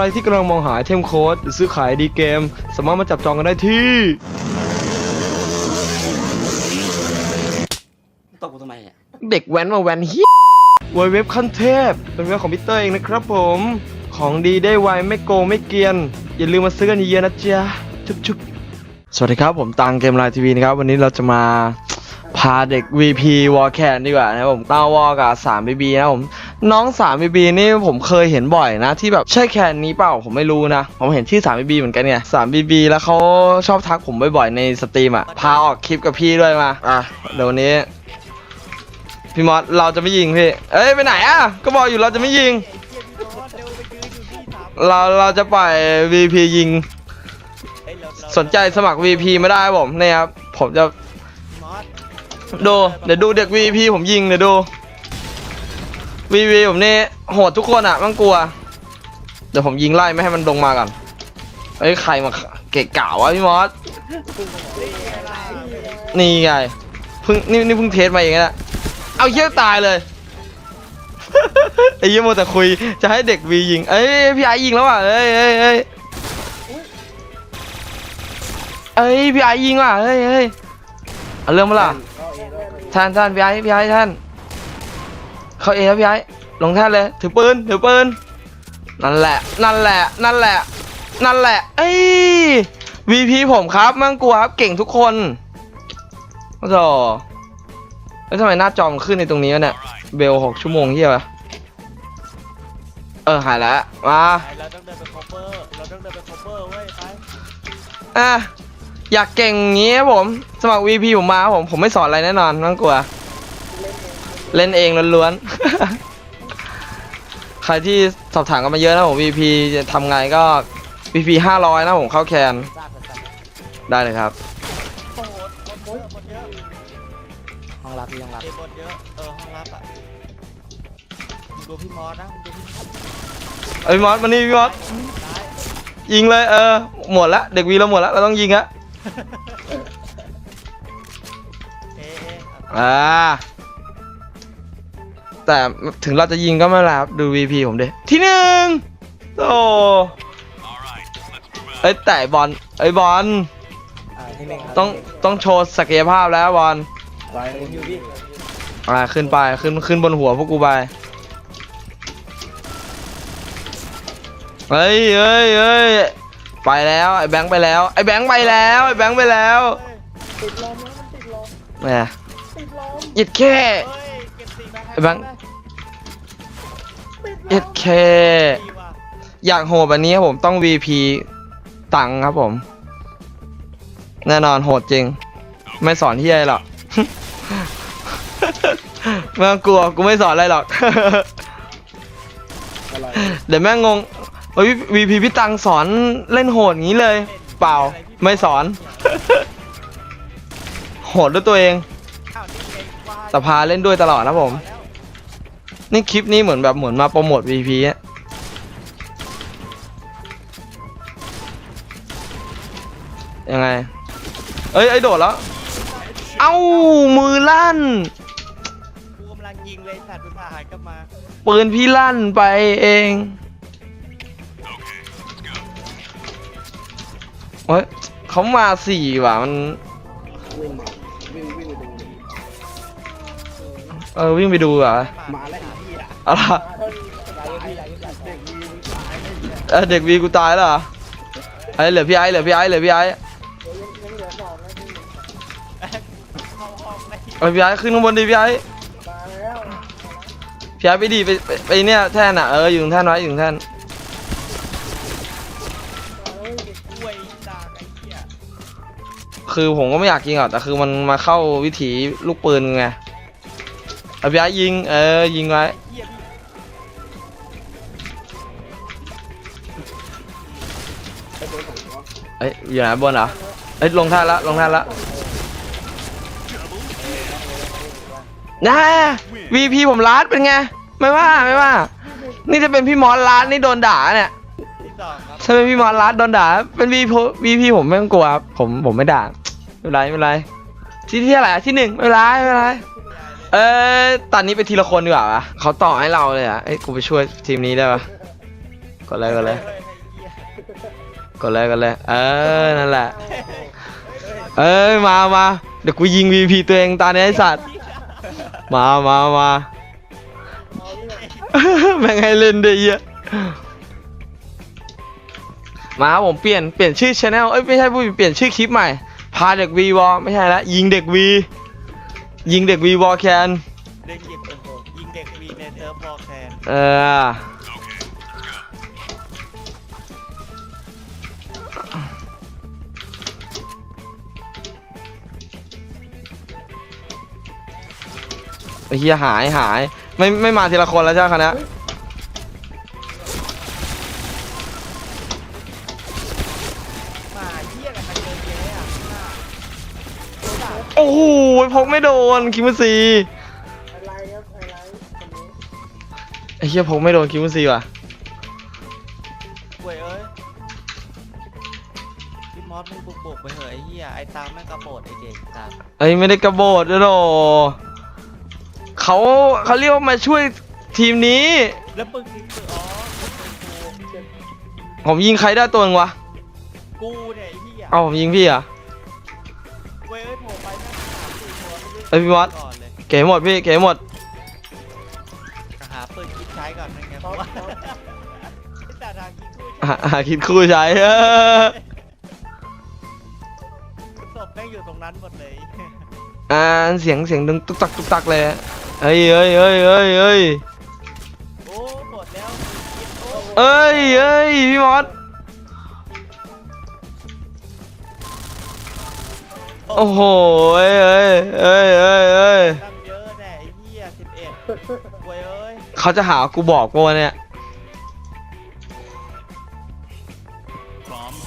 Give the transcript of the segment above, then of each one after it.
รที่กำลังมองหาไอเทมโค้ดหรือซื้อขายดีเกม สามารถมาจับจองกันได้ที่ตบกูทำไมเนี่ยเด็กแว้นมาแว้นเฮียเว็บขั้นเทพ เป็นเว็บของพีเตอร์เองนะครับผม ของดีได้ไวไม่โกงไม่เกรียน อย่าลืมมาซื้อกันเยอะๆนะจ๊ะจุ๊บจุ๊บสวัสดีครับผมตังเกมไลน์ทีวีนะครับ วันนี้เราจะมาพาเด็ก VP วอลแคนดีกว่านะครับผมต้าวอกับ 3BB นะครับผม น้อง 3BB นี่ผมเคยเห็นบ่อยนะ ที่แบบใช่แคนนี้เปล่าผมไม่รู้นะ ผมเห็นชื่อ 3BB เหมือนกันไง 3BB แล้วเขาชอบทักผมบ่อยๆในสตรีมอะพาออกคลิปกับพี่ด้วยมาอะเดี๋ยววันนี้ พี่มอสเราจะไม่ยิงพี่ เอ้ยไปไหนอะก็บอกอยู่เราจะไม่ยิง เราเราจะปล่อย VP ยิง สนใจสมัคร VP ไม่ได้ผมเนี่ยครับผมจะดูเดี๋ยวดูเด็ก VP ผมยิงเดี๋ยวดู VP ผมนี่โหดทุกคนอะมันกลัว เดี๋ยวผมยิงไล่ไม่ให้มันลงมาก่อนเอ้ยใครมาเกะกะวะพี่มอสนี่ไงเพิ่งนี่นี่เพิ่งเทสมาเองนะเอาเหี้ยตายเลยไอ้เหี้ยโมวแต่คุยจะให้เด็กวียิงเอ้ยพี่ไอยิงแล้วอะเอ้ยเอ้ยเอ้ยเอ้ยพี่ไอยิงว่ะเอ้ยเอ้ยเอาเรื่องมาล่ะท่านท่านพี่ไอพี่ไอท่าน เขาเองครับพี่ไอลงท่านเลยถือปืนถือปืนนั่นแหละ นั่นแหละ นั่นแหละ นั่นแหละเอ้ย VP ผมครับมั่งกลัวครับเก่งทุกคนโอ้โหแล้วทำไมหน้าจอมันขึ้นในตรงนี้วะเนี่ยเบลหกชั่วโมงเฮียปะเออหายแล้วมาไปเราต้องเดินไป cover เราต้องเดินไป cover เว้ยไปอะอยากเก่งอย่างงี้ครับผม สมัคร VP ผมมาครับผมผมไม่สอนอะไรแน่นอนไม่ต้องกลัว เล่นเองล้วนๆ ใครที่สอบถามกันมาเยอะนะผม VP จะทำไงก็ VP 500 นะผมเข้าแคนซากกันได้เลยครับโอ้โหคนเยอะคนเยอะห้องรับพี่ห้องรับเดบนเยอะ เออห้องรับอะมึงดูพี่มอสนะมึงดูพี่มอสเอ้ยมอสมานี่พี่มอสซ้ายยิงเลยเออหมดละเด็กวีเราหมดละเราต้องยิงละเอ๊ะเอ๊ะอ่า แต่ถึงเราจะยิงก็ไม่เป็นไรครับดู VP ผมดิที่หนึ่งโอ้เอ้ยแต่บอลเอ้ยบอลอ่าที่หนึ่งครับต้องต้องโชว์ศักยภาพแล้วบอลไปอยู่พี่อ่าขึ้นไปขึ้นขึ้นบนหัวพวกกูไปเฮ้ยเฮ้ยเฮ้ยไปแล้วไอ้แบงค์ไปแล้วไอ้แบงค์ไปแล้วไอ้แบงค์ไปแล้วติดลมแล้วมันติดลมแหมติดลมหยิดแค่ เฮ้ยเก็บสีมาให้ไอ้แบงค์ ติดลมหยิดแค่ดีว่ะอยากโหดแบบนี้ครับผมต้อง VP ตังครับผม แน่นอนโหดจริง ไม่สอนที่อะไรหรอก ไม่ต้องกลัวกูไม่สอนอะไรหรอก อะไรเดี๋ยวแม่งงงเฮ้ย VP พี่ตังสอนเล่นโหดอย่างนี้เลย เปล่าไม่สอน โหดด้วยตัวเองอ้าวนี่ไงว่าแต่พาเล่นด้วยตลอดนะผม แล้ว นี่คลิปนี้เหมือนแบบเหมือนมาโปรโมท VP อะยังไง เอ้ยไอโดดแล้ว เอ้า มือลั่น กูกำลังยิงเลยสัตว์อุตส่าห์หันกลับมาปืนพี่ลั่นไปเองเฮ้ยเขามาสี่ว่ะมัน วิ่งวิ่งวิ่งไปดูเออวิ่งไปดูอะมาแล้วพี่อะอะไร อะไรพี่อะเด็กมีมึงตายไม่เหี้ยเด็กวีกูตายแล้วเหรอไอ้เหลือพี่ไอ้เหลือพี่ไอ้เหลือพี่ไอ้เข้าห้องเลยเอพี่ไอ้ขึ้นข้างบนดิพี่ไอ้พี่ไอ้ไปดีไปไปไปเนี่ยแท่นอะเอออยู่ตรงแท่นไว้อยู่ตรงแท่นกล้วยจากไอ้เหี้ยคือผมก็ไม่อยากยิงหรอกแต่คือมันมาเข้าวิถีลูกปืนไง อาพี่ไอ้ยิง เออ ยิงไว้เหี้ยพี่เอ้ยอยู่ไหนบนเหรอ เอ้ยลงท่าละลงท่าละนะ VP ผมลาดเป็นไง ไม่ว่าไม่ว่า นี่จะเป็นพี่มอสลาดนี่โดนด่าเนี่ยที่สองครับถ้าเป็นพี่มอสลาดโดนด่า เป็น VP VP ผมไม่ต้องกลัวครับผมผมไม่ด่าไม่เป็นไรไม่เป็นไรที่ที่อะไรที่หนึ่งไม่เป็นไรไม่เป็นไร เออตอนนี้ไปทีละคนดีกว่าวะเขาต่อให้เราเลยอะเอ้ยกูไปช่วยทีมนี้ได้ปะกดเลยกดเลยกดเลยกดเลย เออ นั่นแหละ เอ้ย มามาเดี๋ยวกูยิง VP ตัวเองตาเนี้ยไอสัตว์ มามามาแม่งให้เล่นด้วยไอ้เหี้ยมาครับผมเปลี่ยนเปลี่ยนชื่อช anel เอ้ยไม่ใช่พูดผิดเปลี่ยนชื่อคลิปใหม่ พาเด็กวีวอไม่ใช่ละยิงเด็กวี ยิงเด็กวีวอแคนเด็กหยิบโอ้โหยิงเด็กวีในเซิร์ฟบอลแคนเออไอ้เฮียหายหาย ไม่ไม่มาทีละคนแล้วใช่ไหมคณะ โอ้โหพกไม่โดนคิมุซีอะไรครับอะไรคนนี้ไอ้เฮียพกไม่โดนคิมุซีว่ะเว้ยเอ้ยพี่มอสมึงบุกบุกไปเหอะไอ้เหี้ยไอ้ตังแม่งกระโปดไอ้เด็กตังเอ้ยไม่ได้กระโบดด้วยหรอเขาเขาเรียกว่ามาช่วยทีมนี้ แล้วมึงยิงปืนอ๋อมึงเป็นกูผมยิงใครได้ตัวหนึงวะกูเนี่ยไอ้เหี้ยเอาผมยิงพี่เหรอะ ไม่รู้เอ้ยพี่มอสก่อนเลยเก๋หมดพี่เก๋หมด หาปืนคิดใช้ก่อนนะไงเพราะว่าแต่ทางยิงกูอะอะคิดคู่ใช้เออศพแม่งอยู่ตรงนั้นหมดเลยอ่าเสียงเสียงดึงตุ๊กตักตุ๊กตักเลยเฮ้ยเฮ้ยเฮ้ยเฮ้ยเฮ้ยโอ้หมดแล้วคิดโอ้เอ้ยเอ้ยพี่มอส โอ้โหเอ้ยเอ้ยเอ้ยเอ้ยเอ้ยตั้งเยอะแน่ไอ้เหี้ยสิบเอ็ดเว้ยเอ้ยเขาจะหากูบอกกูเนี่ย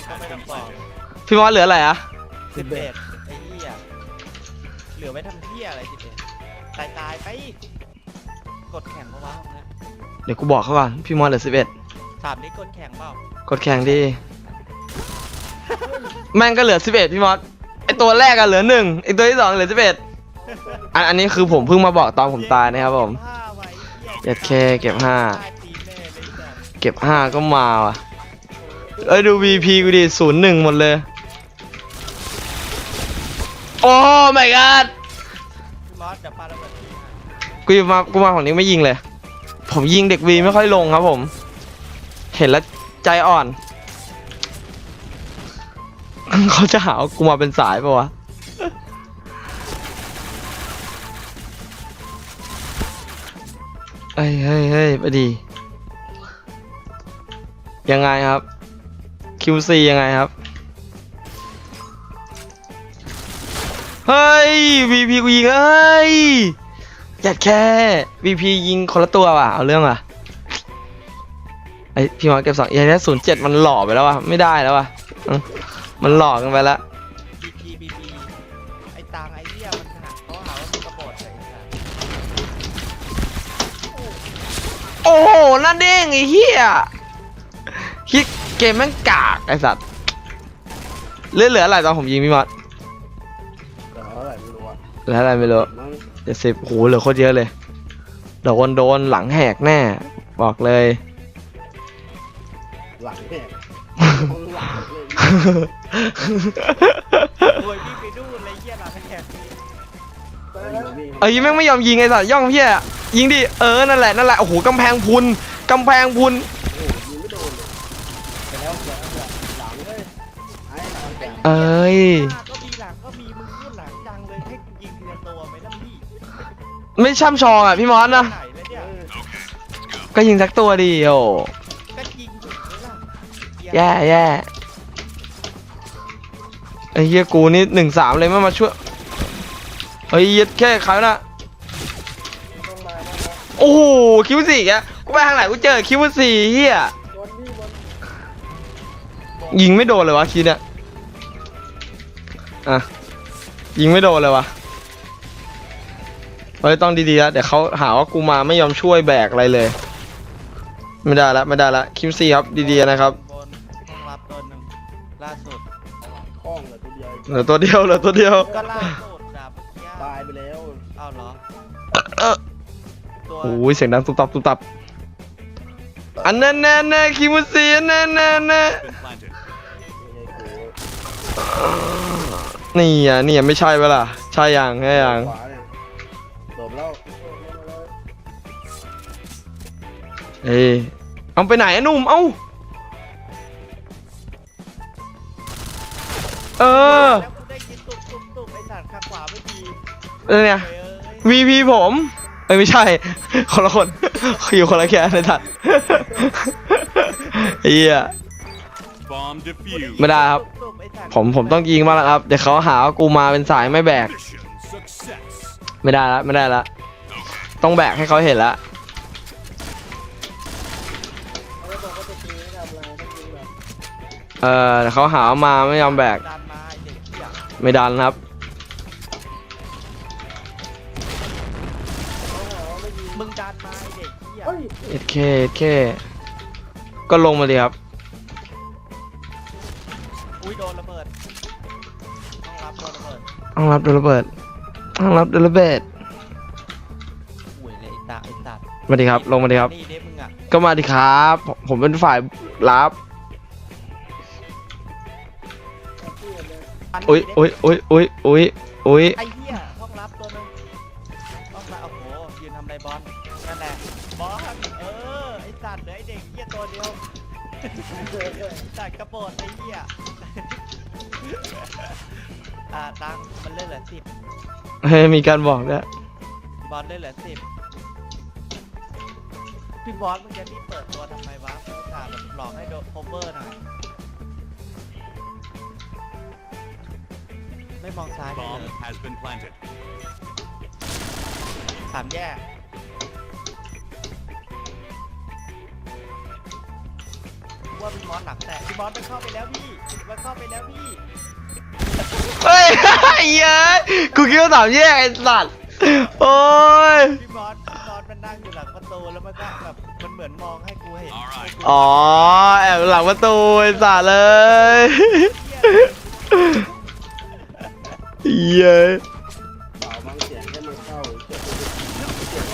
ก็ไม่ต้องบอกพี่มอสเหลืออะไรอะสิบเอ็ดไอ้เหี้ยเหลือไว้ทำเหี้ยอะไรสิบเอ็ดตายตายๆไป กดแข่งเพราะว่าตรงนี้เดี๋ยวกูบอกเขาก่อนพี่มอสเหลือสิบเอ็ดถามนี่กดแข่งเปล่ากดแข่งดี แม่งก็เหลือสิบเอ็ดพี่มอสไอ ตัวแรกอะเหลือหนึ่งไอตัวที่สองเหลือสิบเอ็ดอันอันนี้คือผมเพิ่งมาบอกตอนผมตายนะครับผมเหี้ยเจ็ดเคเก็บห้า เก็บห้าก็มาว่ะ เอ้ยดู VP กูดิศูนย์หนึ่งหมดเลย โอ้ my god มอสเดี๋ยวปาระเบิดกูมากูมาของนี้ไม่ยิงเลย ผมยิงเด็กวีไม่ค่อยลงครับผม เห็นแล้วใจอ่อน เขาจะหาว่ากูมาเป็นสายปะวะเฮ้ยเฮ้ยเฮ้ยไปดี ยังไงครับ QC ยังไงครับ เฮ้ย VP กูยิงเอ้ยยัดแค่ VP ยิงคนละตัวว่ะ เอาเรื่องว่ะไอพี่มอเก็บสองเอเศูนย์เจ็ดมันหล่อไปแล้วว่ะ ไม่ได้แล้วว่ะ มมันหล่อกันไปแล้วบีพีบีพีไอ้ตังไอ้เหี้ยมันหาเขาหาว่ามึงกระโดดใส่ไอ้สัสโอ้โหนั่นเด้งไอ้เหี้ยคิดเกมแม่งกากไอ้สัตว์เหลือเหลืออะไรตอนผมยิงพี่มอสแต่เท่าไหร่ไม่รู้อะเหลืออะไรไม่รู้มั้งเจ็ดสิบโหเหลือโคตรเยอะเลยโดนโดนหลังแหกแน่ บอกเลย หลังแหกหลังเลย โวยพี่ไปดูนเลยเหี้ยหลังแหกเอ้ยแม่งไม่ยอมยิงไอ้สัตว์ย่องพี่อะยิงดิเออนั่นแหละนั่นแหละโอ้โหกำแพงพุนกำแพงพุนไม่โดนเลยไปแล้วเดี๋ยวหลังเลยไอ้หลังแกเอ้ยหน้าก็มีหลังก็มีมึงพูดหลังจังเลยให้กูยิงทีละตัวไหมล่ะพี่ไม่ช่ำชองอะพี่มอสนะไหนแล้วเนี่ยก็ยิงสักตัวดีโอก็ยิงอยู่ไหมล่ะเหี้ยแย่แย่ อ้เฮียกูนี่หนึ่งสามเลยไม่มาช่วยเฮ้ยเหี้ยแค่ใครวะนะโอ้โหคิวสี่แกกูไปทางไหนกูเจอคิวสี่เฮียยิงไม่โดนเลยวะคิดเนี่ยอะยิงไม่โดนเลยวะเฮ้ยต้องดีๆแล้วเดี๋ยวเขาหาว่ากูมาไม่ยอมช่วยแบกอะไรเลย ไม่ได้ละไม่ได้ละคิวสี่ครับดีๆนะครับ เหลือตัวเดียวเหลือตัวเดียวตายไปแล้วเอาเหรอโอ้ยเสียงดังตุ๊บตับตุ๊บตับ อันนั้นแน่แน่คิมุสีอันนั้นแน่แน่ไม่ใช่กูนี่อะนี่อะไม่ใช่เวล่ะใช่ยังใช่ยังขวาเนี่ยโเอ้ยเอาไปไหนอะนุ่มเอ้า เออ แล้วกูได้ยินตุบตุบตุบไอ้สัตว์ข้างขวาไม่ดีเออเนี่ยเอ้ยวีพีผมเอ้ยไม่ใช่ คนละคน อยู่คนละแค่ในถัดเฮีย Bomb defused. ไม่ได้ครับ ตุบๆไอ้สัตว์ผมผมต้องยิงมางแล้วครับ เดี๋ยวเขาหาว่ากูมาเป็นสายไม่แบก Mission success. ไม่ได้ละไม่ได้ละต้องแบกให้เขาเห็นละเขาบอกว่าจะยิงไม่ทำอะไรต้องยิงแบบเออเดี๋ยวเขาหาว่ามาไม่ยอมแบก ดัน ไม่ดันครับ มึงดันมาไอ้เด็กเหี้ยเฮ้ยเอ็ดเคเอ็ดเคก็ลงมาดีครับ อุ้ยโดนระเบิด ต้องรับโดนระเบิดต้องรับโดนระเบิดต้องรับโดนระเบิดอุ้ยเลยไอ้ตาไอ้สัตว์มาดีครับ ลงมาดีครับ นี่เด้มึงอะก็มาดีครับผมผมเป็นฝ่ายรับ อันนี้อุ้ยเด้อุ้ยอุ้ยอุ้ยอุ้ยอุ้ยไอ้เหี้ยห้องรับตัวหนึงห้องรับโอ้โหยืนทำอะไรบอลนั่นแหละบอลเออไอ้สัตว์เหลือไอ้เด็กเหี้ยตัวเดียวไอ้สัตว์กระโปดไอ้เหี้ยอ่าตังค์มันเล่นเหลือสิบเฮ้ยมีการบอกด้วยบอลเล่นเหลือสิบพี่บอสมึงจะรีบเปิดตัวทำไมวะเพื่อจะแบบหลอกให้โดนโคเวอร์หน่อย ไม่มองซ้ายเลย Bomb has been planted. สามแยก ว่าพี่บอสหลังแตกพี่บอสมันเข้าไปแล้วพี่มันเข้าไปแล้วพี่ เฮ้ยเย้ยกูคิดว่าสามแยกไอ้สัตว์โอ้ย พี่บอสพี่บอสมันนั่งอยู่หลังประตูแล้วมันก็แบบมันเหมือนมองให้กูเห็น Alright. อ๋อแอบหลังประตูไอ้สัตว์เลยเย้ย เปล่าบางเสียงให้มันเข้าเสียง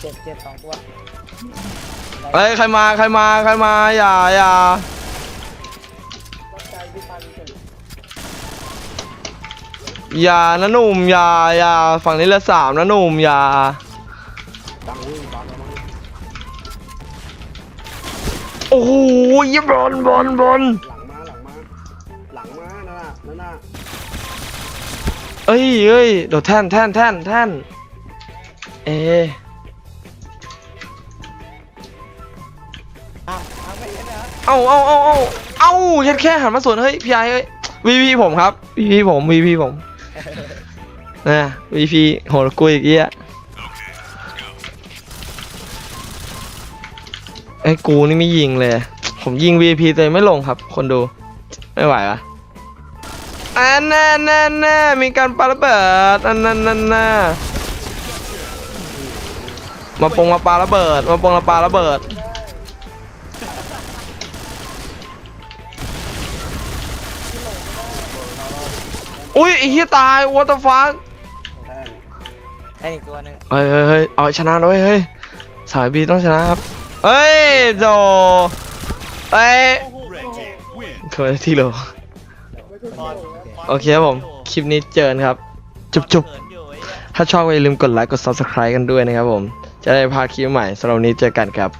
เจ็บเจ็บสองตัว เฮ้ยใครมาใครมาใครมาอย่าอย่า ย่านะหนุ่มอย่าอย่าฝั่งนี้เหละสามนะหนุ่มอย่าดังวิ่งบังแล้วมั้งโอ้โหยบอลบอลบอลหลังมาหลังมาหลังมานั่นน่ะนั่นน่ะเอ้ยเอ้ยเดี๋ยวแท่นแท่นแท่นแท่นเอะอ้าวทางไปเห็นนะเอาเอาเอาเอาเอาแค่แค่หันมาสวนเฮ้ยพี่ไอเฮ้ยวีพีผมครับวีพีผมวีพีผม นะวีพีโหดกุยอีกเอี้ยไอ้กูนี่ไม่ยิงเลย ผมยิง VP ตัวเองไม่ลงครับ คนดู ไม่ไหวอะอันน่าน่าน่ามีการปาระเบิดอันนั้นนั่นน่ามาปงมาปาระเบิด มาปงมาปาระเบิด อุ้ยไอ้เหี้ยตายวอเตอร์ฟังแท่น ได้อีกตัวหนึงเฮ้ยเฮ้ยเฮ้ยเอาชนะด้วยเฮ้ยสายบีต้องชนะครับเฮ้ยโดเอ้ย Red team win. เคยที่โลบอลโอเคครับผม คลิปนี้เจอกันครับ จุบจุบๆถ้าชอบก็อย่าลืมกดไลค์ กด subscribe กันด้วยนะครับผม จะได้พาคลิปใหม่สำหรับวันนี้เจอกันครับ